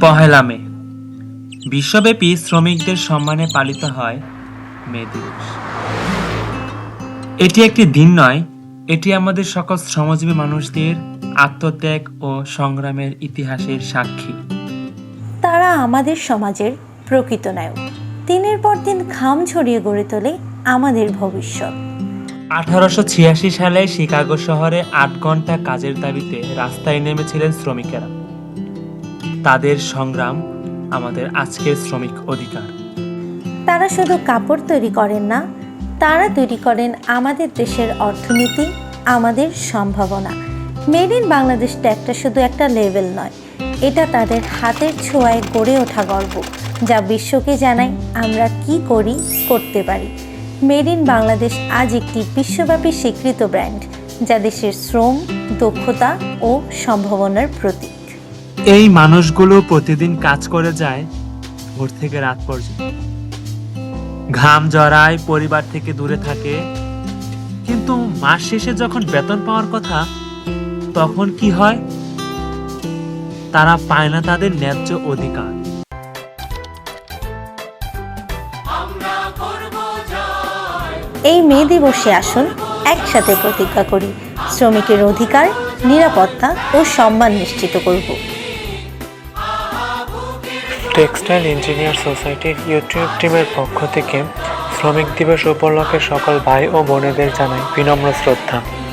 পহেলা মে বিশ্বব্যাপী শ্রমিকদের সম্মানে পালিত হয় মে দিবস। এটি একটি দিন নয় এটি আমাদের সকল শ্রমজীবী মানুষদের আত্মত্যাগ ও সংগ্রামের ইতিহাসের সাক্ষী। তারা আমাদের সমাজের প্রকৃত নায়ক। দিনের পর দিন ঘাম ছড়িয়ে গড়ে তোলে আমাদের ভবিষ্যৎ। আঠারোশো ছিয়াশি সালে শিকাগো শহরে আট ঘণ্টা কাজের দাবিতে রাস্তায় নেমেছিলেন শ্রমিকেরা। তাদের সংগ্রাম আমাদের আজকের শ্রমিক অধিকার। তারা শুধু কাপড় তৈরি করেন না, তারা তৈরি করেন আমাদের দেশের অর্থনীতি, আমাদের সম্ভাবনা। মেড ইন বাংলাদেশ ট্যাগটা শুধু একটা লেভেল নয়, এটা তাদের হাতের ছোঁয়ায় গড়ে ওঠা গর্ব যা বিশ্বকে জানায় আমরা কি করি, করতে পারি। মেড ইন বাংলাদেশ আজ একটি বিশ্বব্যাপী স্বীকৃত ব্র্যান্ড যা দেশের শ্রম, দক্ষতা ও সম্ভাবনার প্রতীক। এই মানুষগুলো প্রতিদিন কাজ করে যায় ভোর থেকে রাত পর্যন্ত। ঘাম জড়ায় পরিবার থেকে দূরে থাকে। কিন্তু মাস শেষে যখন বেতন পাওয়ার কথা, তখন কি হয়? তারা পায় না তাদের ন্যায্য অধিকার। এই মে দিবসে আসুন, একসাথে প্রতিজ্ঞা করি। শ্রমিকের অধিকার, নিরাপত্তা ও সম্মান নিশ্চিত করব। টেক্সটাইল ইঞ্জিনিয়ার সোসাইটির ইউটিউব টিমের পক্ষ থেকে শ্রমিক দিবস উপলক্ষে সকল ভাই ও বোনেদের জানাই বিনম্র শ্রদ্ধা।